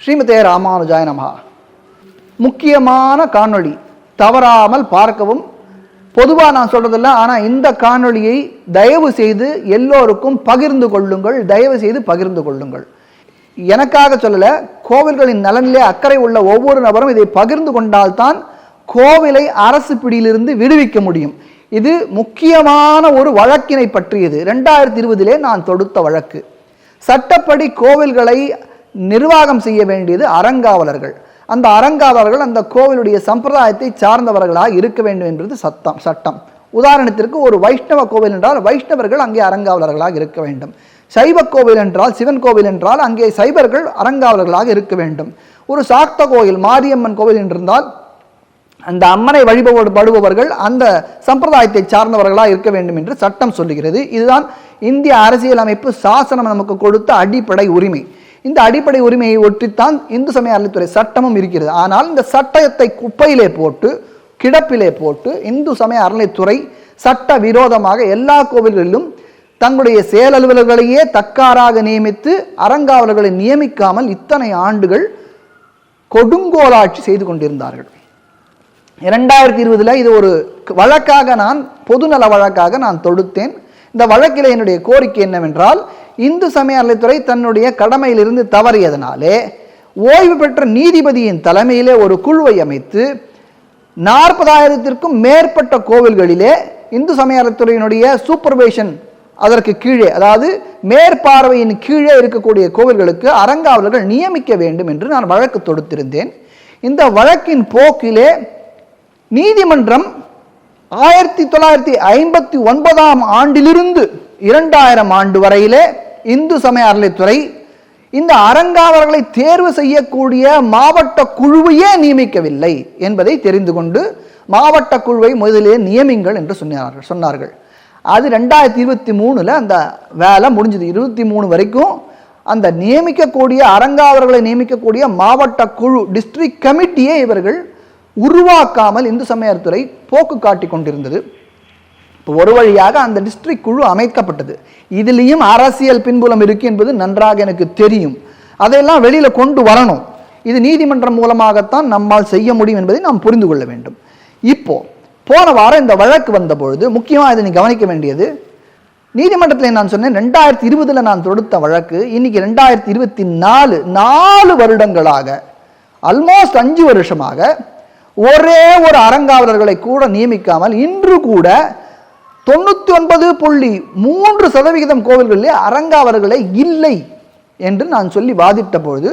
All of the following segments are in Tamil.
ஸ்ரீமதே ராமானுஜாய நமகா முக்கியமான காணொளி தவறாமல் பார்க்கவும். பொதுவாக நான் சொல்கிறதில்ல ஆனால் இந்த காணொளியை தயவு செய்து எல்லோருக்கும் பகிர்ந்து கொள்ளுங்கள் தயவு செய்து பகிர்ந்து கொள்ளுங்கள். எனக்காக சொல்லலை கோவில்களின் நலனிலே அக்கறை உள்ள ஒவ்வொரு நபரும் இதை பகிர்ந்து கொண்டால்தான் கோவிலை அரசு பிடியிலிருந்து விடுவிக்க முடியும். இது முக்கியமான ஒரு வழக்கினை பற்றியது. ரெண்டாயிரத்தி இருபதிலே நான் தொடுத்த வழக்கு. சட்டப்படி கோவில்களை நிர்வாகம் செய்ய வேண்டியது அறங்காவலர்கள். அந்த அறங்காவலர்கள் அந்த கோவிலுடைய சம்பிரதாயத்தை சார்ந்தவர்களாக இருக்க வேண்டும் என்பது சத்தம் சட்டம். உதாரணத்திற்கு ஒரு வைஷ்ணவ கோவில் என்றால் வைஷ்ணவர்கள் அங்கே அறங்காவலர்களாக இருக்க வேண்டும். சைவ கோவில் என்றால் சிவன் கோவில் என்றால் அங்கே சைவர்கள் அறங்காவலர்களாக இருக்க வேண்டும். ஒரு சாக்த கோயில் மாரியம்மன் கோவில் என்றிருந்தால் அந்த அம்மனை வழிபடுபவர்கள் அந்த சம்பிரதாயத்தை சார்ந்தவர்களாக இருக்க வேண்டும் என்று சட்டம் சொல்லுகிறது. இதுதான் இந்திய அரசியலமைப்பு சாசனம் நமக்கு கொடுத்த அடிப்படை உரிமை. இந்த அடிப்படை உரிமையை ஒட்டித்தான் இந்து சமய அறநிலைத்துறை சட்டமும் இருக்கிறது. ஆனால் இந்த சட்டத்தை குப்பையிலே போட்டு கிடப்பிலே போட்டு இந்து சமய அறநிலைத்துறை சட்ட விரோதமாக எல்லா கோவில்களிலும் தங்களுடைய செயலலுவலர்களையே தக்காராக நியமித்து அறங்காவலர்களை நியமிக்காமல் இத்தனை ஆண்டுகள் கொடுங்கோலாட்சி செய்து கொண்டிருந்தார்கள். இரண்டாயிரத்தி இருபதில் இது ஒரு வழக்காக நான் பொதுநல வழக்காக நான் தொடுத்தேன். இந்த வழக்கில் என்னுடைய கோரிக்கை என்னவென்றால் இந்து சமய அறநிலைத்துறை தன்னுடைய கடமையிலிருந்து தவறியதனாலே ஓய்வு பெற்ற நீதிபதியின் தலைமையிலே ஒரு குழுவை அமைத்து நாற்பதாயிரத்திற்கும் மேற்பட்ட கோவில்களிலே இந்து சமய அறநிலைத்துறையினுடைய சூப்பர்வேஷன் அதற்கு கீழே அதாவது மேற்பார்வையின் கீழே இருக்கக்கூடிய கோவில்களுக்கு அறங்காவலர்கள் நியமிக்க வேண்டும் என்று நான் வழக்கு தொடுத்திருந்தேன். இந்த வழக்கின் போக்கிலே நீதிமன்றம் ஆயிரத்தி தொள்ளாயிரத்தி ஐம்பத்தி ஒன்பதாம் ஆண்டிலிருந்து இரண்டாயிரம் ஆண்டு வரையிலே இந்து சமய அறநிலைத்துறை இந்த அறங்காவலர்களை தேர்வு செய்யக்கூடிய மாவட்ட குழுவையே நியமிக்கவில்லை என்பதை தெரிந்து கொண்டு மாவட்ட குழுவை முதலிலே நியமிங்கள் என்று சொன்னார்கள் சொன்னார்கள். அது ரெண்டாயிரத்தி இருபத்தி மூணில் அந்த வேலை முடிஞ்சது. இருபத்தி மூணு வரைக்கும் அந்த நியமிக்கக்கூடிய அறங்காவலர்களை நியமிக்கக்கூடிய மாவட்ட குழு டிஸ்ட்ரிக்ட் கமிட்டியே இவர்கள் உருவாக்காமல் இந்து சமயத்துறை போக்கு காட்டி கொண்டிருந்தது. இப்போ ஒரு வழியாக அந்த டிஸ்ட்ரிக்ட் குழு அமைக்கப்பட்டது. இதுலேயும் அரசியல் பின்புலம் இருக்குது என்பது நன்றாக எனக்கு தெரியும். அதையெல்லாம் வெளியில் கொண்டு வரணும். இது நீதிமன்றம் மூலமாகத்தான் நம்மால் செய்ய முடியும் என்பதை நாம் புரிந்து கொள்ள வேண்டும். இப்போ போன வாரம் இந்த வழக்கு வந்த பொழுது முக்கியமாக இதை நீ கவனிக்க வேண்டியது நீதிமன்றத்தில் நான் சொன்னேன் ரெண்டாயிரத்தி இருபதில் நான் தொடுத்த வழக்கு இன்னைக்கு ரெண்டாயிரத்தி இருபத்தி நாலு நாலு வருடங்களாக ஆல்மோஸ்ட் அஞ்சு வருஷமாக ஒரே ஒரு அறங்காவலர்களை கூட நியமிக்காமல் இன்று கூட தொண்ணூத்தி ஒன்பது புள்ளி மூன்று சதவிகிதம் கோவில்களிலே அறங்காவலர்களே இல்லை என்று நான் சொல்லி வாதிட்ட பொழுது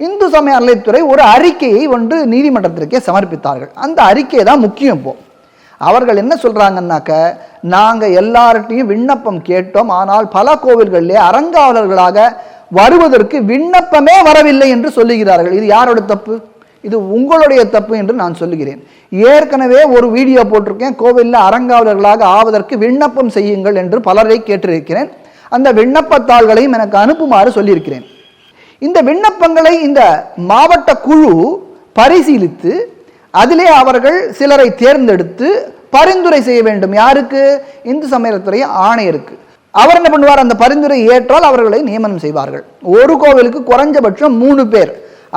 இந்து சமய அறநிலைத்துறை ஒரு அறிக்கையை ஒன்று நீதிமன்றத்திற்கே சமர்ப்பித்தார்கள். அந்த அறிக்கை தான் முக்கியம் இப்போ அவர்கள் என்ன சொல்றாங்கன்னாக்க நாங்கள் எல்லார்ட்டையும் விண்ணப்பம் கேட்டோம். ஆனால் பல கோவில்களிலே அறங்காவலர்களாக வருவதற்கு விண்ணப்பமே வரவில்லை என்று சொல்லுகிறார்கள். இது யாரோட தப்பு? இது உங்களுடைய தப்பு என்று நான் சொல்லுகிறேன். ஏற்கனவே ஒரு வீடியோ போட்டிருக்கேன். கோவிலில் அறங்காவலர்களாக ஆவதற்கு விண்ணப்பம் செய்யுங்கள் என்று பலரை கேட்டிருக்கிறேன். அந்த விண்ணப்பத்தாள்களையும் எனக்கு அனுப்புமாறு சொல்லியிருக்கிறேன். இந்த விண்ணப்பங்களை இந்த மாவட்ட குழு பரிசீலித்து அதிலே அவர்கள் சிலரை தேர்ந்தெடுத்து பரிந்துரை செய்ய வேண்டும். யாருக்கு? இந்து சமயத்துறை ஆணையருக்கு. அவர் என்ன பண்ணுவார்? அந்த பரிந்துரை ஏற்றால் அவர்களை நியமனம் செய்வார்கள். ஒரு கோவிலுக்கு குறைஞ்சபட்சம் மூணு பேர்.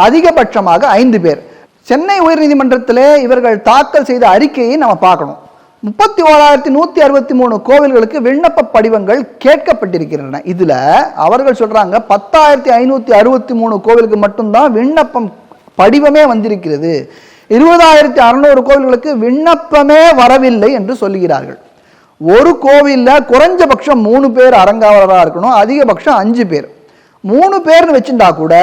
அதிகபட்சமாக ஐந்து பேர். சென்னை உயர்நீதிமன்றத்திலே இவர்கள் தாக்கல் செய்த அறிக்கையை நம்ம பார்க்கணும். முப்பத்தி ஓராயிரத்தி நூற்றி அறுபத்தி மூணு கோவில்களுக்கு விண்ணப்ப படிவங்கள் கேட்கப்பட்டிருக்கின்றன. இதில் அவர்கள் சொல்கிறாங்க பத்தாயிரத்தி ஐநூற்றி அறுபத்தி மூணு கோவிலுக்கு மட்டும்தான் விண்ணப்பம் படிவமே வந்திருக்கிறது. இருபதாயிரத்தி அறநூறு கோவில்களுக்கு விண்ணப்பமே வரவில்லை என்று சொல்லுகிறார்கள். ஒரு கோவில்ல குறைஞ்சபட்சம் மூணு பேர் அரங்காவலராக இருக்கணும் அதிகபட்சம் அஞ்சு பேர். மூணு பேர்னு வச்சுட்டா கூட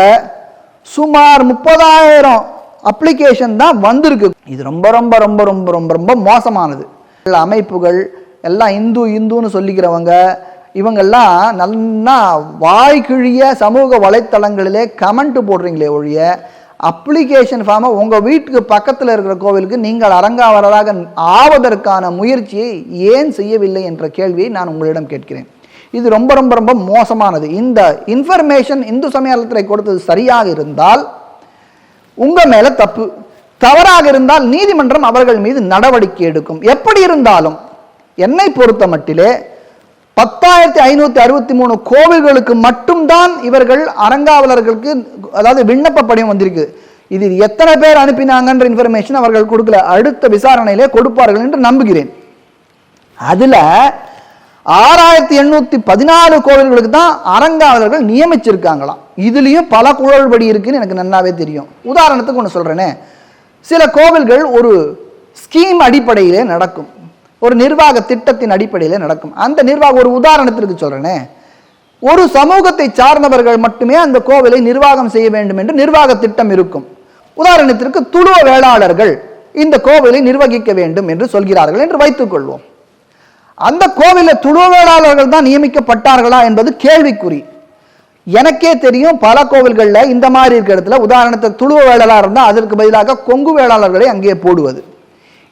சுமார் முப்பதாயிரம் அப்ளிகேஷன் தான் வந்திருக்கு. இது ரொம்ப ரொம்ப ரொம்ப ரொம்ப ரொம்ப ரொம்ப மோசமானது. அமைப்புகள் எல்லாம் இந்து இந்துன்னு சொல்லிக்கிறவங்க இவங்கெல்லாம் நல்லா வாய்க்கிழிய சமூக வலைத்தளங்களிலே கமெண்ட் போடுறீங்களே ஒழிய அப்ளிகேஷன் ஃபார்மை உங்கள் வீட்டுக்கு பக்கத்தில் இருக்கிற கோவிலுக்கு நீங்கள் அரங்காவலராக ஆவதற்கான முயற்சியை ஏன் செய்யவில்லை என்ற கேள்வியை நான் உங்களிடம் கேட்கிறேன். இது ரொம்ப ரொம்ப ரொம்ப மோசமானது. இந்த இன்ஃபர்மேஷன் இந்து சமயத்துறை கொடுத்தது சரியாக இருந்தால் உங்க மேல தப்பு. தவறாக இருந்தால் நீதிமன்றம் அவர்கள் மீது நடவடிக்கை எடுக்கும். எப்படி இருந்தாலும் என்னை பொறுத்த மட்டிலே பத்தாயிரத்தி ஐநூத்தி அறுபத்தி மூணு கோவில்களுக்கு மட்டும்தான் இவர்கள் அறங்காவலர்களுக்கு அதாவது விண்ணப்ப படிவம் வந்திருக்கு. இது எத்தனை பேர் அனுப்பினாங்கன்ற இன்ஃபர்மேஷன் அவர்கள் கொடுக்கல. அடுத்த விசாரணையிலே கொடுப்பார்கள் என்று நம்புகிறேன். அதுல ஆறாயிரத்தி எண்ணூற்றி பதினாலு கோவில்களுக்கு தான் அரங்காவலர்கள் நியமிச்சிருக்காங்களாம். இதுலேயும் பல குழல்படி இருக்குன்னு எனக்கு நன்னாவே தெரியும். உதாரணத்துக்கு ஒன்று சொல்கிறேனே சில கோவில்கள் ஒரு ஸ்கீம் அடிப்படையிலே நடக்கும். ஒரு நிர்வாக திட்டத்தின் அடிப்படையிலே நடக்கும். அந்த நிர்வாகம் ஒரு உதாரணத்திற்கு சொல்கிறேனே ஒரு சமூகத்தை சார்ந்தவர்கள் மட்டுமே அந்த கோவிலை நிர்வாகம் செய்ய வேண்டும் என்று நிர்வாக திட்டம் இருக்கும். உதாரணத்திற்கு துளுவ வேளாளர்கள் இந்த கோவிலை நிர்வகிக்க வேண்டும் என்று சொல்கிறார்கள் என்று வைத்துக்கொள்வோம் அந்த கோவிலில் துளுவ வேளாளர்கள் தான் நியமிக்கப்பட்டார்களா என்பது கேள்விக்குறி. எனக்கே தெரியும் பல கோவில்களில் இந்த மாதிரி இருக்கிற இடத்துல உதாரணத்துக்கு துளுவ வேளாளர் இருந்தால் அதற்கு பதிலாக கொங்கு வேளாளர்களை அங்கே போடுவது.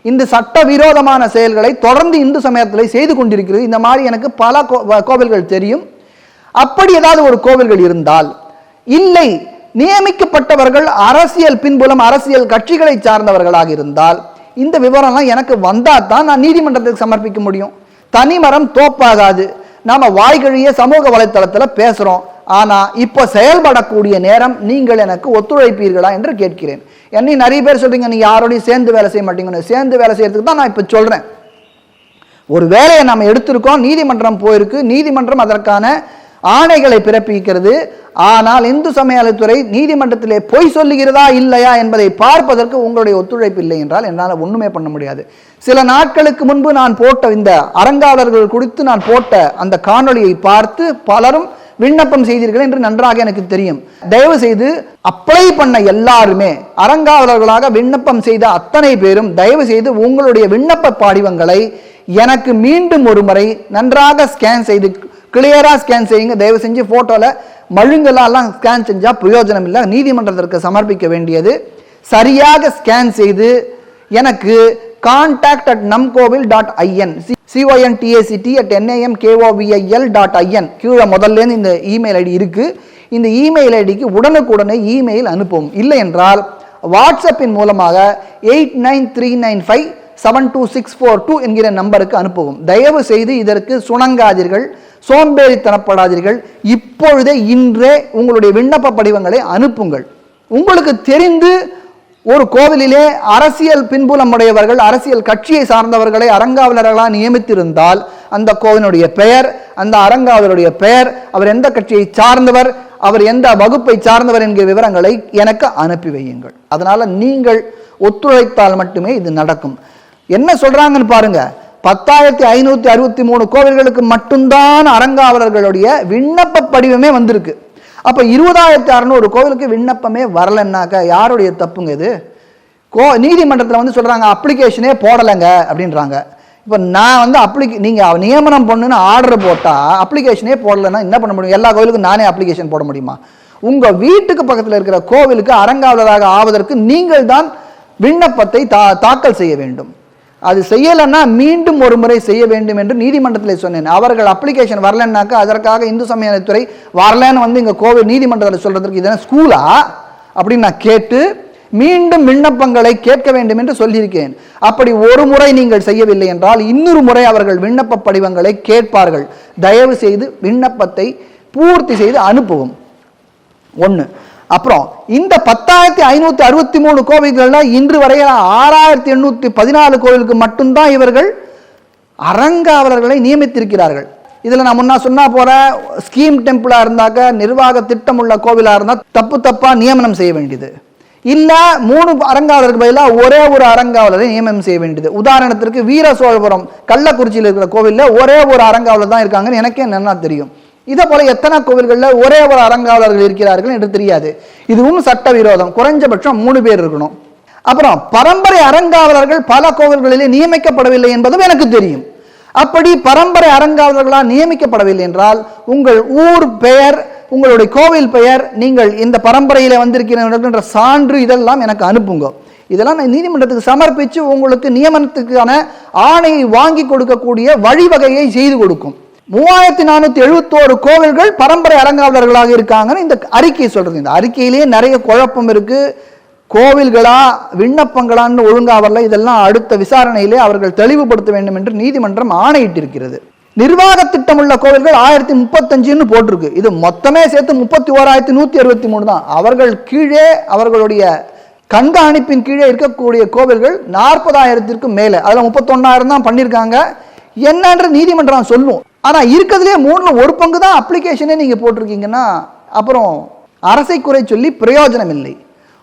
இந்த சட்டவிரோதமான செயல்களை தொடர்ந்து இந்து சமயத்தில் செய்து கொண்டிருக்கிறது. இந்த மாதிரி எனக்கு பல கோ- கோவில்கள் தெரியும். அப்படி ஏதாவது ஒரு கோவில்கள் இருந்தால் இல்லை நியமிக்கப்பட்டவர்கள் அரசியல் பின்புலம் அரசியல் கட்சிகளை சார்ந்தவர்களாக இருந்தால் இந்த விவரம்லாம் எனக்கு வந்தால் தான் நான் நீதிமன்றத்துக்கு சமர்ப்பிக்க முடியும். தனிமரம் தோப்பாகாது. நாம் வாய்கழிய சமூக வலைத்தளத்தில் பேசுகிறோம் ஆனால் இப்போ செயல்படக்கூடிய நேரம் நீங்கள் எனக்கு ஒத்துழைப்பீர்களா என்று கேட்கிறேன். என்னை நிறைய பேர் சொல்கிறீங்க நீ யாரோடையும் சேர்ந்து வேலை செய்ய மாட்டீங்கன்னு. சேர்ந்து வேலை செய்யறதுக்கு தான் நான் இப்போ சொல்கிறேன் ஒரு வேலையை நம்ம எடுத்திருக்கோம் நீதிமன்றம் போயிருக்கு. நீதிமன்றம் அதற்கான ஆணைகளை பிறப்பிக்கிறது. ஆனால் இந்து சமயத்துறை நீதிமன்றத்திலே பொய் சொல்லுகிறதா இல்லையா என்பதை பார்ப்பதற்கு உங்களுடைய ஒத்துழைப்பு இல்லை என்றால் என்னால் ஒண்ணுமே பண்ண முடியாது. சில நாட்களுக்கு முன்பு நான் போட்ட இந்த அறங்காவலர்கள் குறித்து நான் போட்ட அந்த காணொளியை பார்த்து பலரும் விண்ணப்பம் செய்தீர்கள் என்று நன்றாக எனக்கு தெரியும். தயவு செய்து அப்ளை பண்ண எல்லாருமே அறங்காவலர்களாக விண்ணப்பம் செய்த அத்தனை பேரும் தயவு செய்து உங்களுடைய விண்ணப்ப படிவங்களை எனக்கு மீண்டும் ஒரு முறை நன்றாக ஸ்கேன் செய்து கிளியராக ஸ்கேன் செய்யுங்க. தயவு செஞ்சு ஃபோட்டோவில் மழுங்கலாலாம் ஸ்கேன் செஞ்சால் பிரயோஜனம் இல்லை நீதிமன்றத்திற்கு சமர்ப்பிக்க வேண்டியது. சரியாக ஸ்கேன் செய்து எனக்கு contact at நம்கோவில் dot IN சிஓஎன்டிஏசிடி at NAM KOVIL dot IN கீழே முதல்லேருந்து இந்த இமெயில் ஐடி இருக்குது இந்த இமெயில் ஐடிக்கு உடனுக்குடனே இமெயில் அனுப்பவும் இல்லை என்றால் வாட்ஸ்அப்பின் மூலமாக eight nine three nine five seven two six four two என்கிற நம்பருக்கு அனுப்பவும். தயவு செய்து இதற்கு சுணங்காதீர்கள். சோம்பேறித்தனப்படாதீர்கள். இப்பொழுதே இன்றே உங்களுடைய விண்ணப்ப படிவங்களை அனுப்புங்கள். உங்களுக்கு தெரிந்து ஒரு கோவிலிலே அரசியல் பின்புலம் உடையவர்கள் அரசியல் கட்சியை சார்ந்தவர்களை அரங்காவலர்களாக நியமித்திருந்தால் அந்த கோவிலுடைய பெயர் அந்த அரங்காவலருடைய பெயர் அவர் எந்த கட்சியை சார்ந்தவர் அவர் எந்த வகுப்பை சார்ந்தவர் என்கிற விவரங்களை எனக்கு அனுப்பி வையுங்கள். அதனால நீங்கள் ஒத்துழைத்தால் மட்டுமே இது நடக்கும். என்ன சொல்றாங்கன்னு பாருங்க. பத்தாயிரத்தி ஐநூத்தி அறுபத்தி மூணு கோவில்களுக்கு மட்டும்தான் அறங்காவலர்களுடைய விண்ணப்ப படிவமே வந்திருக்கு. அப்ப இருபதாயிரத்தி அறநூறு கோவிலுக்கு விண்ணப்பமே வரலன்னாக்க யாருடைய தப்புங்க இது? கோ நீதிமன்றத்தில் வந்து சொல்றாங்க அப்ளிகேஷனே போடலைங்க அப்படின்றாங்க. இப்போ நான் வந்து அப்ளிகே நீங்கள் நியமனம் பண்ணுன்னு ஆர்டர் போட்டால் அப்ளிகேஷனே போடலைன்னா என்ன பண்ண முடியும்? எல்லா கோவிலுக்கும் நானே அப்ளிகேஷன் போட முடியுமா? உங்கள் வீட்டுக்கு பக்கத்தில் இருக்கிற கோவிலுக்கு அறங்காவலராக ஆவதற்கு நீங்கள் தான் விண்ணப்பத்தை தா தாக்கல் செய்ய வேண்டும். அது செய்யலைன்னா மீண்டும் ஒரு முறை செய்ய வேண்டும் என்று நீதிமன்றத்தில் சொன்னேன். அவர்கள் அப்ளிகேஷன் வரலன்னாக்கா அதற்காக இந்து சமயத்துறை வரலன்னு வந்து இங்கே கோவில் நீதிமன்றத்தில் சொல்கிறதுக்கு இதெல்லாம் ஸ்கூலா அப்படின்னு நான் கேட்டு மீண்டும் விண்ணப்பங்களை கேட்க வேண்டும் என்று சொல்லியிருக்கேன். அப்படி ஒரு முறை நீங்கள் செய்யவில்லை என்றால் இன்னொரு முறை அவர்கள் விண்ணப்ப படிவங்களை கேட்பார்கள். தயவு செய்து விண்ணப்பத்தை பூர்த்தி செய்து அனுப்பவும். ஒன்று அப்புறம் இந்த பத்தாயிரத்தி ஐநூத்தி அறுபத்தி மூணு கோவில்கள்ல இன்று வரைய ஆறாயிரத்தி எண்ணூத்தி பதினாலு கோவிலுக்கு மட்டும்தான் இவர்கள் அறங்காவலர்களை நியமித்திருக்கிறார்கள். இதில் நான் முன்னா சொன்னா போற ஸ்கீம் டெம்பிளா இருந்தாக்க நிர்வாக திட்டம் உள்ள கோவிலா இருந்தா தப்பு தப்பா நியமனம் செய்ய வேண்டியது. இல்ல மூணு அறங்காவலருக்கு பதிலாக ஒரே ஒரு அறங்காவலரை நியமனம் செய்ய வேண்டியது. உதாரணத்திற்கு வீர சோழபுரம் கள்ளக்குறிச்சியில் இருக்கிற கோவிலில் ஒரே ஒரு அறங்காவலர் தான் இருக்காங்கன்னு எனக்கே நல்லா தெரியும். இதே போல எத்தனை கோவில்களில் ஒரே ஒரு அறங்காவலர்கள் இருக்கிறார்கள் என்று தெரியாது. இதுவும் சட்டவிரோதம். குறைஞ்சபட்சம் மூணு பேர் இருக்கணும். அப்புறம் பரம்பரை அறங்காவலர்கள் பல கோவில்களிலே நியமிக்கப்படவில்லை என்பதும் எனக்கு தெரியும். அப்படி பரம்பரை அறங்காவலர்களால் நியமிக்கப்படவில்லை என்றால் உங்கள் ஊர் பெயர் உங்களுடைய கோவில் பெயர் நீங்கள் இந்த பரம்பரையில் வந்திருக்கிற சான்று இதெல்லாம் எனக்கு அனுப்புங்க. இதெல்லாம் நான் நீதிமன்றத்துக்கு சமர்ப்பித்து உங்களுக்கு நியமனத்துக்கான ஆணையை வாங்கி கொடுக்கக்கூடிய வழிவகையை செய்து கொடுக்கும். மூவாயிரத்தி நானூத்தி எழுபத்தோரு கோவில்கள் பரம்பரை அறங்காவலர்களாக இருக்காங்கன்னு இந்த அறிக்கையை சொல்றது. இந்த அறிக்கையிலேயே நிறைய குழப்பம் இருக்கு. கோவில்களா விண்ணப்பங்களான்னு ஒழுங்கா வரல. இதெல்லாம் அடுத்த விசாரணையிலே அவர்கள் தெளிவுபடுத்த வேண்டும் என்று நீதிமன்றம் ஆணையிட்டிருக்கிறது. நிர்வாக திட்டமுள்ள கோவில்கள் ஆயிரத்தி முப்பத்தஞ்சுன்னு போட்டிருக்கு. இது மொத்தமே சேர்த்து முப்பத்தி ஓராயிரத்தி நூத்தி அறுபத்தி மூணு தான். அவர்கள் கீழே அவர்களுடைய கண்காணிப்பின் கீழே இருக்கக்கூடிய கோவில்கள் நாற்பதாயிரத்திற்கும் மேலே. அதில் முப்பத்தொன்னாயிரம் தான் பண்ணியிருக்காங்க. என்னன்ற நீதிமன்றம் சொல்லும். ஆனால் இருக்கிறதுலே மூணில் ஒரு பங்கு தான் அப்ளிகேஷனே நீங்கள் போட்டிருக்கீங்கன்னா அப்புறம் அரசை குறை சொல்லி பிரயோஜனம் இல்லை.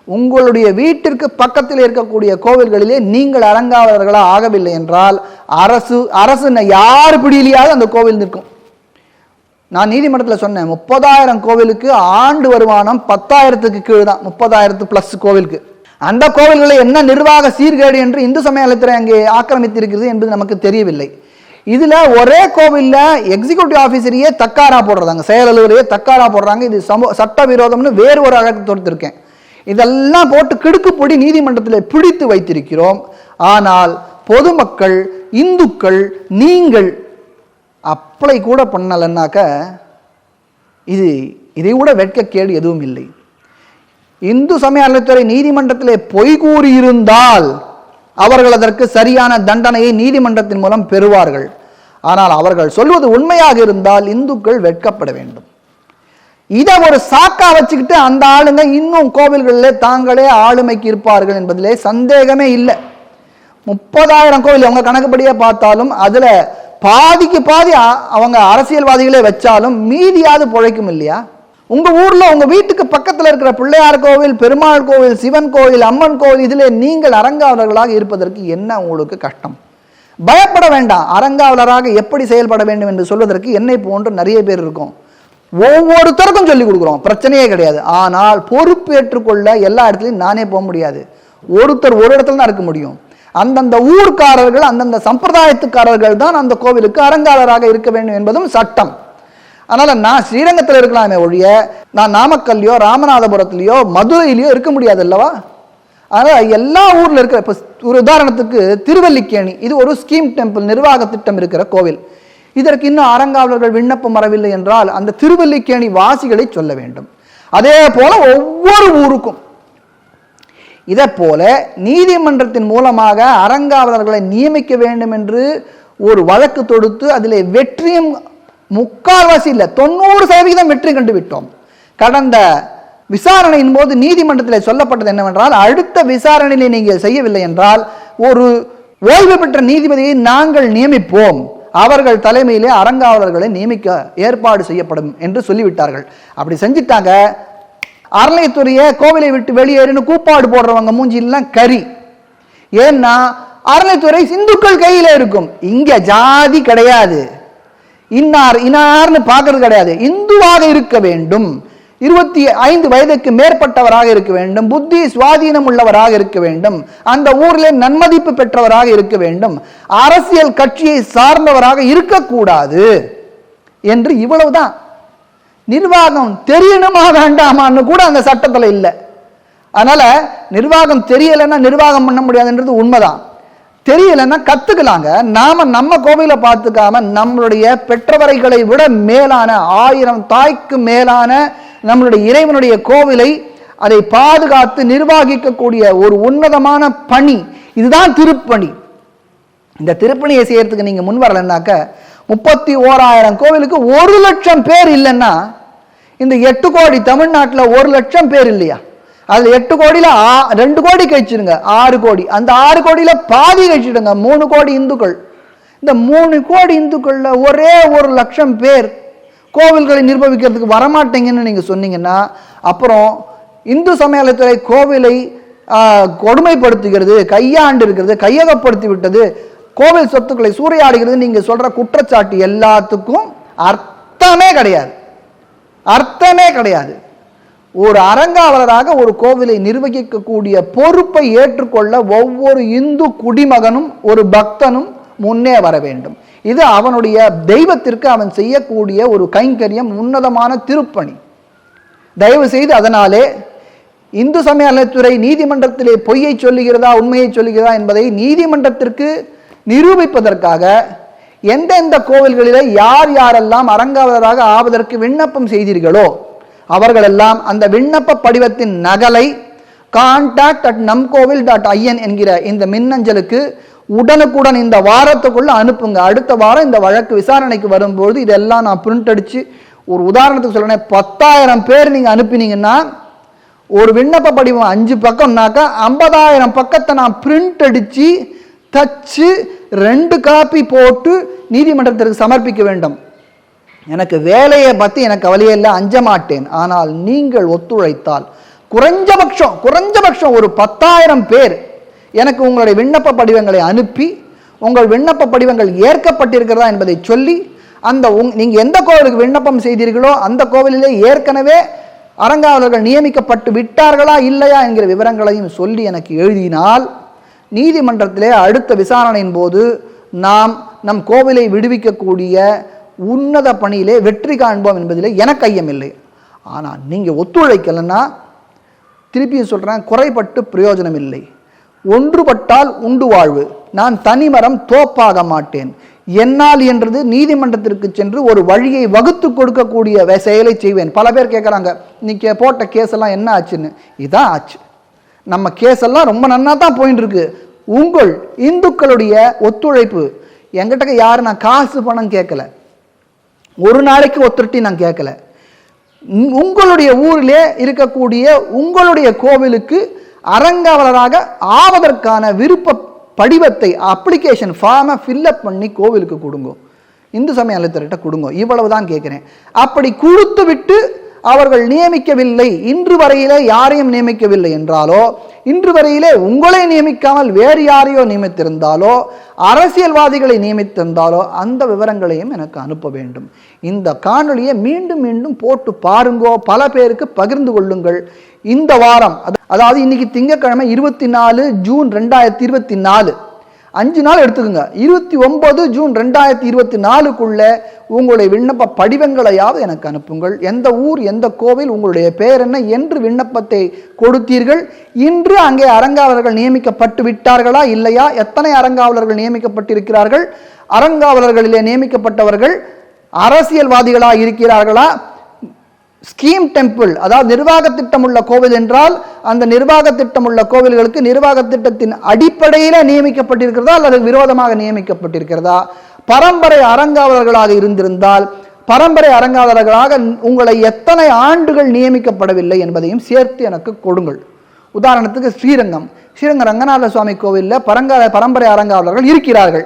உங்களுடைய வீட்டிற்கு பக்கத்தில் இருக்கக்கூடிய கோவில்களிலே நீங்கள் அலங்காவலர்களாக ஆகவில்லை என்றால் அரசு அரசு யார் பிடியிலையாவது அந்த கோவில் நிற்கும். நான் நீதிமன்றத்தில் சொன்னேன் முப்பதாயிரம் கோவிலுக்கு ஆண்டு வருமானம் பத்தாயிரத்துக்கு கீழே தான் முப்பதாயிரத்து ப்ளஸ் கோவிலுக்கு. அந்த கோவில்களை என்ன நிர்வாக சீர்கேடு என்று இந்து சமயத்துறை அங்கே ஆக்கிரமித்திருக்கிறது என்பது நமக்கு தெரியவில்லை. இதில் ஒரே கோவிலில் எக்ஸிக்யூட்டிவ் ஆஃபீஸரையே தக்காரா போடுறாங்க. செயல் அலுவலையே தக்காரா போடுறாங்க. இது சமூக சட்டவிரோதம்னு வேறு ஒரு அழகு தொடுத்திருக்கேன். இதெல்லாம் போட்டு கிடுக்குப்பொடி நீதிமன்றத்தில் பிடித்து வைத்திருக்கிறோம். ஆனால் பொதுமக்கள் இந்துக்கள் நீங்கள் அப்ளை கூட பண்ணலைன்னாக்க இது இதை விட வெட்கக்கேடு எதுவும் இல்லை. இந்து சமய அறநிலைத்துறை நீதிமன்றத்திலே பொய் கூறியிருந்தால் அவர்கள் அதற்கு சரியான தண்டனையை நீதிமன்றத்தின் மூலம் பெறுவார்கள். ஆனால் அவர்கள் சொல்வது உண்மையாக இருந்தால் இந்துக்கள் வெட்கப்பட வேண்டும். இதை ஒரு சாக்கா வச்சுக்கிட்டு அந்த ஆளுங்க இன்னும் கோவில்களில் தாங்களே ஆளுமைக்கு இருப்பார்கள் என்பதிலே சந்தேகமே இல்லை. முப்பதாயிரம் கோவில் அவங்க கணக்குப்படியே பார்த்தாலும் அதில் பாதிக்கு பாதி அவங்க அரசியல்வாதிகளே வச்சாலும் மீதியாவது பிழைக்கும் இல்லையா? உங்கள் ஊரில் உங்கள் வீட்டுக்கு பக்கத்தில் இருக்கிற பிள்ளையார் கோவில் பெருமாள் கோவில் சிவன் கோவில் அம்மன் கோவில் இதிலே நீங்கள் அரங்காவலர்களாக இருப்பதற்கு என்ன உங்களுக்கு கஷ்டம்? பயப்பட வேண்டாம். அரங்காவலராக எப்படி செயல்பட வேண்டும் என்று சொல்வதற்கு என்னை போன்று நிறைய பேர் இருக்கும். ஒவ்வொருத்தருக்கும் சொல்லிக் கொடுக்குறோம். பிரச்சனையே கிடையாது. ஆனால் பொறுப்பு ஏற்றுக்கொள்ள எல்லா இடத்துலையும் நானே போக முடியாது. ஒருத்தர் ஒரு இடத்துல தான் இருக்க முடியும். அந்தந்த ஊர்க்காரர்கள் அந்தந்த சம்பிரதாயத்துக்காரர்கள் தான் அந்த கோவிலுக்கு அரங்காவலராக இருக்க வேண்டும் என்பதும் சட்டம். அதனால் நான் ஸ்ரீரங்கத்தில் இருக்கலாமே ஒழிய நான் நாமக்கல்லையோ ராமநாதபுரத்துலையோ மதுரையிலையோ இருக்க முடியாது அல்லவா? அதனால் எல்லா ஊரில் இருக்கிற இப்போ ஒரு உதாரணத்துக்கு திருவல்லிக்கேணி இது ஒரு ஸ்கீம் டெம்பிள் நிர்வாக திட்டம் இருக்கிற கோவில். இதற்கு இன்னும் அறங்காவலர்கள் விண்ணப்பம் வரவில்லை என்றால் அந்த திருவல்லிக்கேணி வாசிகளை சொல்ல வேண்டும். அதே போல ஒவ்வொரு ஊருக்கும். இதை போல நீதிமன்றத்தின் மூலமாக அறங்காவலர்களை நியமிக்க வேண்டும் என்று ஒரு வழக்கு தொடுத்து அதில் வெற்றியும் முக்கால்வாசி இல்லை தொண்ணூறு சதவிகிதம் வெற்றி கண்டு விட்டோம் கடந்த விசாரணையின் போது நீதிமன்றத்தில் சொல்லப்பட்டது என்னவென்றால் அடுத்த விசாரணையை நீங்கள் செய்யவில்லை என்றால் ஒரு ஓய்வு பெற்ற நீதிபதியை நாங்கள் நியமிப்போம். அவர்கள் தலைமையிலே அரங்காவலர்களை நியமிக்க ஏற்பாடு செய்யப்படும் என்று சொல்லிவிட்டார்கள். அப்படி செஞ்சிட்டாங்க. அறநிலையத்துறையை கோவிலை விட்டு வெளியேறுன்னு கூப்பாடு போடுறவங்க மூஞ்சிலாம் கறி. ஏன்னா அறநிலைத்துறை இந்துக்கள் கையில் இருக்கும். இங்க ஜாதி கிடையாது. இன்னார் இன்னார்னு பார்க்கறது கிடையாது. இந்துவாக இருக்க வேண்டும். இருபத்தி ஐந்து வயதுக்கு மேற்பட்டவராக இருக்க வேண்டும். புத்தி சுவாதீனம் உள்ளவராக இருக்க வேண்டும். அந்த ஊரிலே நன்மதிப்பு பெற்றவராக இருக்க வேண்டும். அரசியல் கட்சியை சார்ந்தவராக இருக்கக்கூடாது என்று இவ்வளவுதான். நிர்வாகம் தெரியணுமா வேண்டாமான்னு கூட அந்த சட்டத்தில் இல்லை. அதனால நிர்வாகம் தெரியலைன்னா நிர்வாகம் பண்ண முடியாதுன்றது உண்மைதான். தெரியலைன்னா கத்துக்கலாங்க. நாம நம்ம கோவிலை பார்த்துக்காம நம்மளுடைய பெற்றவரைகளை விட மேலான ஆயிரம் தாய்க்கு மேலான நம்மளுடைய இறைவனுடைய கோவிலை அதை பாதுகாத்து நிர்வாகிக்கக்கூடிய ஒரு உன்னதமான பணி. இதுதான் திருப்பணி. இந்த திருப்பணியை செய்யறதுக்கு நீங்க முன் வரலைன்னாக்க முப்பத்தி ஓராயிரம் கோவிலுக்கு ஒரு லட்சம் பேர் இல்லைன்னா இந்த எட்டு கோடி தமிழ்நாட்டில் ஒரு லட்சம் பேர் இல்லையா? அது எட்டு கோடியில் ஆ- ரெண்டு கோடி கழிச்சிடுங்க. ஆறு கோடி. அந்த ஆறு கோடியில் பாதி கழிச்சிடுங்க. மூணு கோடி இந்துக்கள். இந்த மூணு கோடி இந்துக்களில் ஒரே ஒரு லட்சம் பேர் கோவில்களை நிர்வகிக்கிறதுக்கு வரமாட்டேங்கன்னு நீங்கள் சொன்னீங்கன்னா அப்புறம் இந்து சமயத்துறை கோவிலை கொடுமைப்படுத்துகிறது கையாண்டு இருக்கிறது கையகப்படுத்தி விட்டது கோவில் சொத்துக்களை சூறையாடுகிறது நீங்கள் சொல்கிற குற்றச்சாட்டு எல்லாத்துக்கும் அர்த்தமே கிடையாது. அர்த்தமே கிடையாது. ஒரு அரங்காவலராக ஒரு கோவிலை நிர்வகிக்கக்கூடிய பொறுப்பை ஏற்றுக்கொள்ள ஒவ்வொரு இந்து குடிமகனும் ஒரு பக்தனும் முன்னே வர வேண்டும். இது அவனுடைய தெய்வத்திற்கு அவன் செய்யக்கூடிய ஒரு கைங்கரியம் உன்னதமான திருப்பணி. தயவு செய்து அதனாலே இந்து சமய அறநிலைத்துறை நீதிமன்றத்திலே பொய்யை சொல்லுகிறதா உண்மையை சொல்லுகிறதா என்பதை நீதிமன்றத்திற்கு நிரூபிப்பதற்காக எந்தெந்த கோவில்களில் யார் யாரெல்லாம் அரங்காவலராக ஆவதற்கு விண்ணப்பம் செய்தீர்களோ அவர்களெல்லாம் அந்த விண்ணப்ப படிவத்தின் நகலை contact at Namkovil dot I N என்கிற இந்த மின்னஞ்சலுக்கு உடனுக்குடன் இந்த வாரத்துக்குள்ளே அனுப்புங்க. அடுத்த வாரம் இந்த வழக்கு விசாரணைக்கு வரும்போது இதெல்லாம் நான் பிரிண்ட் அடித்து ஒரு உதாரணத்துக்கு சொல்றேன் பத்தாயிரம் பேர் நீங்கள் அனுப்பினீங்கன்னா ஒரு விண்ணப்ப படிவம் அஞ்சு பக்கம்னாக்கா ஐம்பதாயிரம் பக்கத்தை நான் பிரிண்ட் அடித்து தச்சு ரெண்டு காப்பி போட்டு நீதிமன்றத்திற்கு சமர்ப்பிக்க வேண்டும். எனக்கு வேலையை பற்றி எனக்கு கவலையே இல்லை அஞ்ச மாட்டேன் ஆனால் நீங்கள் ஒத்துழைத்தால். குறைஞ்சபட்சம் குறைஞ்சபட்சம் ஒரு பத்தாயிரம் பேர் எனக்கு உங்களுடைய விண்ணப்ப படிவங்களை அனுப்பி உங்கள் விண்ணப்ப படிவங்கள் ஏற்கப்பட்டிருக்கிறதா என்பதை சொல்லி அந்த உங் நீங்கள் எந்த கோவிலுக்கு விண்ணப்பம் செய்தீர்களோ அந்த கோவிலிலே ஏற்கனவே அரங்காவலர்கள் நியமிக்கப்பட்டு விட்டார்களா இல்லையா என்கிற விவரங்களையும் சொல்லி எனக்கு எழுதினால் நீதிமன்றத்திலே அடுத்த விசாரணையின் போது நாம் நம் கோவிலை விடுவிக்கக்கூடிய உன்னத பணியிலே வெற்றி காண்போம் என்பதிலே எனக்கு ஐயமில்லை ஆனால் நீங்கள் ஒத்துழைக்கலைன்னா திருப்பியும் சொல்கிறேன் குறைபட்டு பிரயோஜனம் இல்லை. ஒன்றுபட்டால் உண்டு வாழ்வு. நான் தனிமரம் தோப்பாக மாட்டேன். என்னால் என்றது நீதிமன்றத்திற்கு சென்று ஒரு வழியை வகுத்து கொடுக்கக்கூடிய செயலை செய்வேன். பல பேர் கேட்குறாங்க இன்னைக்கு போட்ட கேஸ் எல்லாம் என்ன ஆச்சுன்னு? இதான் ஆச்சு. நம்ம கேஸ் எல்லாம் ரொம்ப நன்னா தான் போயின்னு இருக்கு உங்கள் இந்துக்களுடைய ஒத்துழைப்பு. எங்கிட்ட யாரும் நான் காசு பணம் கேட்கல ஒரு நாளைக்கு ஒத்துருட்டி நான் கேட்கல உங்களுடைய ஊரிலே இருக்கக்கூடிய உங்களுடைய கோவிலுக்கு அரங்காவலராக ஆவதற்கான விருப்ப படிவத்தை அப்ளிகேஷன் ஃபார்மை ஃபில்லப் பண்ணி கோவிலுக்கு கொடுங்க. இந்து சமய அலுவலர்கிட்ட கொடுங்க. இவ்வளவு தான் கேட்குறேன் அப்படி கொடுத்து விட்டு அவர்கள் நியமிக்கவில்லை. இன்று வரையிலே யாரையும் நியமிக்கவில்லை என்றாலோ இன்று வரையிலே உங்களை நியமிக்காமல் வேறு யாரையோ நியமித்திருந்தாலோ அரசியல்வாதிகளை நியமித்திருந்தாலோ அந்த விவரங்களையும் எனக்கு அனுப்ப வேண்டும். இந்த காணொலியை மீண்டும் மீண்டும் போட்டு பாருங்கோ பல பேருக்கு பகிர்ந்து கொள்ளுங்கள். இந்த வாரம் அதாவது இன்னைக்கு திங்கட்கிழமை இருபத்தி நாலு ஜூன் ரெண்டாயிரத்தி இருபத்தி நாலு. அஞ்சு நாள் எடுத்துக்கோங்க. இருபத்தி ஒன்பது ஜூன் ரெண்டாயிரத்தி இருபத்தி நாலுக்குள்ள உங்களுடைய விண்ணப்ப படிவங்களையாவது எனக்கு அனுப்புங்கள். எந்த ஊர் எந்த கோவில் உங்களுடைய பெயர் என்ன என்று விண்ணப்பத்தை கொடுத்தீர்கள். இன்று அங்கே அறங்காவலர்கள் நியமிக்கப்பட்டு விட்டார்களா இல்லையா? எத்தனை அறங்காவலர்கள் நியமிக்கப்பட்டிருக்கிறார்கள்? அறங்காவலர்களிலே நியமிக்கப்பட்டவர்கள் அரசியல்வாதிகளாக இருக்கிறார்களா? ஸ்கீம் டெம்பிள் அதாவது நிர்வாக திட்டம் உள்ள கோவில் என்றால் அந்த நிர்வாக திட்டம் உள்ள கோவில்களுக்கு நிர்வாக திட்டத்தின் அடிப்படையில் நியமிக்கப்பட்டிருக்கிறதா அல்லது விரோதமாக நியமிக்கப்பட்டிருக்கிறதா? பரம்பரை அறங்காவலர்களாக இருந்திருந்தால் பரம்பரை அறங்காவலர்களாக உங்களை எத்தனை ஆண்டுகள் நியமிக்கப்படவில்லை என்பதையும் சேர்த்து எனக்கு கொடுங்கள். உதாரணத்துக்கு ஸ்ரீரங்கம். ஸ்ரீரங்க ரங்கநாத சுவாமி கோவிலில் பரங்க பரம்பரை அறங்காவலர்கள் இருக்கிறார்கள்.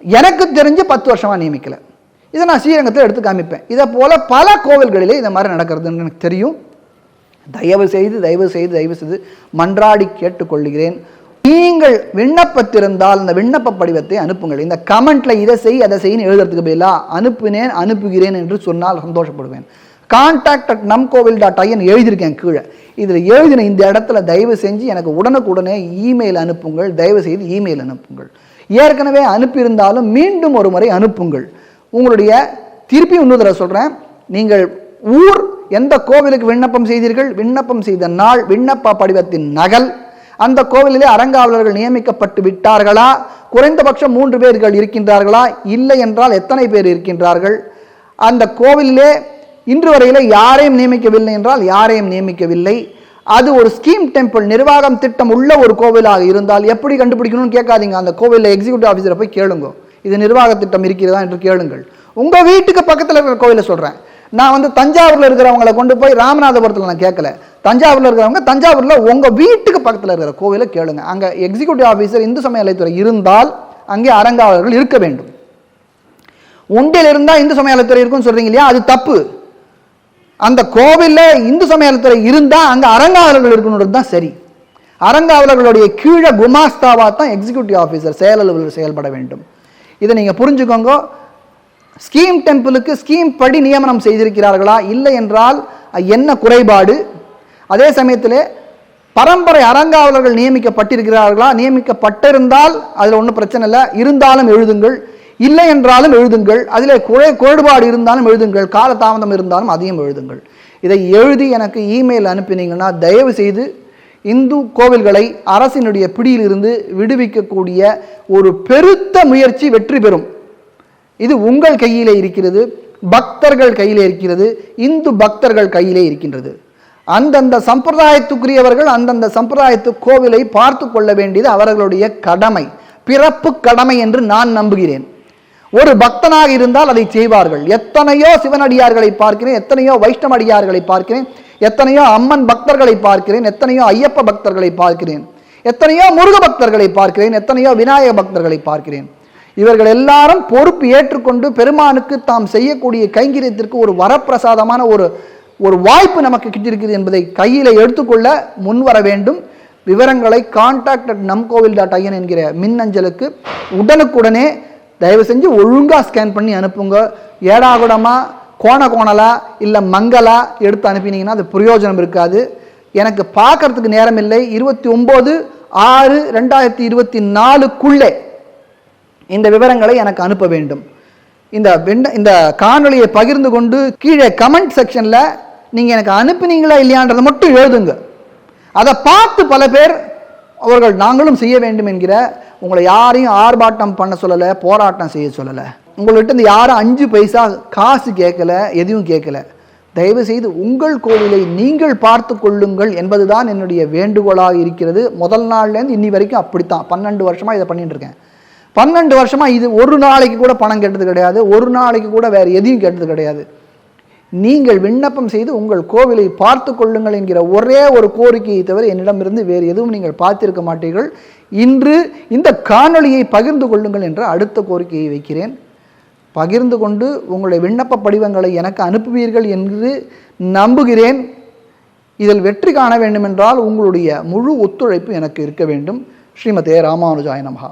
எனக்கு தெரிஞ்சு பத்து வருஷமாக நியமிக்கலை. இதை நான் ஸ்ரீரங்கத்தில் எடுத்து காமிப்பேன். இதை போல் பல கோவில்களிலே இந்த மாதிரி நடக்கிறதுன்னு எனக்கு தெரியும். தயவு செய்து தயவு செய்து தயவு செய்து மன்றாடி கேட்டுக்கொள்கிறேன். நீங்கள் விண்ணப்பத்திருந்தால் இந்த விண்ணப்ப படிவத்தை அனுப்புங்கள். இந்த கமெண்ட்ல இதை செய் அதை செய்யு எழுதுறதுக்கு பதிலாக அனுப்புனேன் அனுப்புகிறேன் என்று சொன்னால் சந்தோஷப்படுவேன். கான்டாக்ட் அட் நம் கோவில் டாட் ஐஎன் எழுதியிருக்கேன் கீழே. இதில் எழுதின இந்த இடத்துல தயவு செஞ்சு எனக்கு உடனுக்குடனே இமெயில் அனுப்புங்கள். தயவு செய்து இமெயில் அனுப்புங்கள். ஏற்கனவே அனுப்பியிருந்தாலும் மீண்டும் ஒரு முறை அனுப்புங்கள். உங்களுடைய திருப்பி இன்னொரு தடவை சொல்கிறேன் நீங்கள் ஊர் எந்த கோவிலுக்கு விண்ணப்பம் செய்தீர்கள்? விண்ணப்பம் செய்த நாள் விண்ணப்ப படிவத்தின் நகல். அந்த கோவிலிலே அறங்காவலர்கள் நியமிக்கப்பட்டு விட்டார்களா? குறைந்தபட்சம் மூன்று பேர்கள் இருக்கின்றார்களா? இல்லை என்றால் எத்தனை பேர் இருக்கின்றார்கள்? அந்த கோவிலிலே இன்று வரையிலே யாரையும் நியமிக்கவில்லை என்றால் யாரையும் நியமிக்கவில்லை. அது ஒரு ஸ்கீம் டெம்பிள் நிர்வாகம் திட்டம் உள்ள ஒரு கோவிலாக இருந்தால் எப்படி கண்டுபிடிக்கணும்னு கேட்காதீங்க. அந்த கோவிலில் எக்ஸிக்யூட்டிவ் ஆஃபீஸரை போய் கேளுங்க. இது நிர்வாக திட்டம் இருக்கிறதா என்று கேளுங்கள். உங்கள் வீட்டுக்கு பக்கத்தில் இருக்கிற கோவிலை சொல்கிறேன் நான் வந்து தஞ்சாவூரில் இருக்கிறவங்களை கொண்டு போய் ராமநாதபுரத்தில் நான் கேட்கல. தஞ்சாவூரில் இருக்கிறவங்க தஞ்சாவூரில் உங்கள் வீட்டுக்கு பக்கத்தில் இருக்கிற கோவிலை கேளுங்க. அங்கே எக்ஸிக்யூட்டிவ் ஆஃபீஸர் இந்து சமயத்துறை இருந்தால் அங்கே அரங்காவலர்கள் இருக்க வேண்டும். உண்டியில் இருந்தால் இந்து சமயத்துறை இருக்கும்னு சொல்கிறீங்க இல்லையா? அது தப்பு. அந்த கோவிலில் இந்து சமயத்துறை இருந்தால் அங்கே அரங்காவலர்கள் இருக்கணுன்றது தான் சரி. அரங்காவலர்களுடைய கீழே குமாஸ்தாவாக தான் எக்ஸிக்யூட்டிவ் ஆஃபீஸர் செயல் அலுவலர் செயல்பட வேண்டும். இதை நீங்கள் புரிஞ்சுக்கோங்க. ஸ்கீம் டெம்பிளுக்கு ஸ்கீம் படி நியமனம் செய்திருக்கிறார்களா? இல்லை என்றால் என்ன குறைபாடு? அதே சமயத்தில் பரம்பரை அறங்காவலர்கள் நியமிக்கப்பட்டிருக்கிறார்களா? நியமிக்கப்பட்டிருந்தால் அதில் ஒன்றும் பிரச்சனை இல்லை. இருந்தாலும் எழுதுங்கள். இல்லை என்றாலும் எழுதுங்கள். அதில் குறை குறைபாடு இருந்தாலும் எழுதுங்கள். காலதாமதம் இருந்தாலும் அதையும் எழுதுங்கள். இதை எழுதி எனக்கு இமெயில் அனுப்பினீங்கன்னா தயவு செய்து இந்து கோவில்களை அரசினுடைய பிடியிலிருந்து விடுவிக்கக்கூடிய ஒரு பெருத்த முயற்சி வெற்றி பெறும். இது உங்கள் கையிலே இருக்கிறது பக்தர்கள் கையிலே இருக்கிறது இந்து பக்தர்கள் கையிலே இருக்கின்றது. அந்தந்த சம்பிரதாயத்துக்குரியவர்கள் அந்தந்த சம்பிரதாயத்து கோவிலை பார்த்து கொள்ள வேண்டியது அவர்களுடைய கடமை பிறப்பு கடமை என்று நான் நம்புகிறேன். ஒரு பக்தனாக இருந்தால் அதை செய்வார்கள். எத்தனையோ சிவனடியார்களை பார்க்கிறேன் எத்தனையோ வைஷ்ணவ அடியார்களை பார்க்கிறேன் எத்தனையோ அம்மன் பக்தர்களை பார்க்கிறேன் எத்தனையோ ஐயப்ப பக்தர்களை பார்க்கிறேன் எத்தனையோ முருக பக்தர்களை பார்க்கிறேன் எத்தனையோ விநாயக பக்தர்களை பார்க்கிறேன். இவர்கள் எல்லாரும் பொறுப்பு ஏற்றுக்கொண்டு பெருமானுக்கு தாம் செய்யக்கூடிய கைங்கரியத்திற்கு ஒரு வரப்பிரசாதமான ஒரு ஒரு வாய்ப்பு நமக்கு கிட்டிருக்குது என்பதை கையில் எடுத்துக்கொள்ள முன்வர வேண்டும். விவரங்களை கான்டாக்ட் அட் நம்கோவில் டாட் ஐயன் என்கிற மின்னஞ்சலுக்கு உடனுக்குடனே தயவு செஞ்சு ஒழுங்காக ஸ்கேன் பண்ணி அனுப்புங்க. ஏடாகுடமாக கோண கோணலா இல்லை மங்கலா எடுத்து அனுப்பினீங்கன்னா அது பிரயோஜனம் இருக்காது. எனக்கு பார்க்கறதுக்கு நேரம் இல்லை இருபத்தி ஒம்பது ஆறு ரெண்டாயிரத்தி இருபத்தி நாலுக்குள்ளே இந்த விவரங்களை எனக்கு அனுப்ப வேண்டும். இந்த வெண்ட இந்த காணொலியை பகிர்ந்து கொண்டு கீழே கமெண்ட் செக்ஷனில் நீங்கள் எனக்கு அனுப்புனீங்களா இல்லையான்றதை மட்டும் எழுதுங்க. அதை பார்த்து பல பேர் அவர்கள் நாங்களும் செய்ய வேண்டும் என்கிற உங்களை யாரையும் ஆர்ப்பாட்டம் பண்ண சொல்லலை போராட்டம் செய்ய சொல்லலை. உங்கள்கிட்ட இந்த யாரும் அஞ்சு பைசா காசு கேட்கல எதுவும் கேட்கல. தயவு செய்து உங்கள் கோவிலை நீங்கள் பார்த்து கொள்ளுங்கள் என்பதுதான் என்னுடைய வேண்டுகோளாக இருக்கிறது. முதல் நாள்லேருந்து இன்னி வரைக்கும் அப்படித்தான். பன்னெண்டு வருஷமாக இதை பண்ணிட்டு இருக்கேன். பன்னெண்டு வருஷமாக இது ஒரு நாளைக்கு கூட பணம் கேட்டது கிடையாது. ஒரு நாளைக்கு கூட வேறு எதையும் கேட்டது கிடையாது. நீங்கள் விண்ணப்பம் செய்து உங்கள் கோவிலை பார்த்து கொள்ளுங்கள் என்கிற ஒரே ஒரு கோரிக்கையை தவிர என்னிடமிருந்து வேறு எதுவும் நீங்கள் பார்த்திருக்க மாட்டீர்கள். இன்று இந்த காணொளியை பகிர்ந்து கொள்ளுங்கள் என்ற அடுத்த கோரிக்கையை வைக்கிறேன். பகிர்ந்து கொண்டு உங்களுடைய விண்ணப்ப படிவங்களை எனக்கு அனுப்புவீர்கள் என்று நம்புகிறேன். இதில் வெற்றி காண வேண்டுமென்றால் உங்களுடைய முழு ஒத்துழைப்பு எனக்கு இருக்க வேண்டும். ஸ்ரீமதே ராமானுஜாய நமகா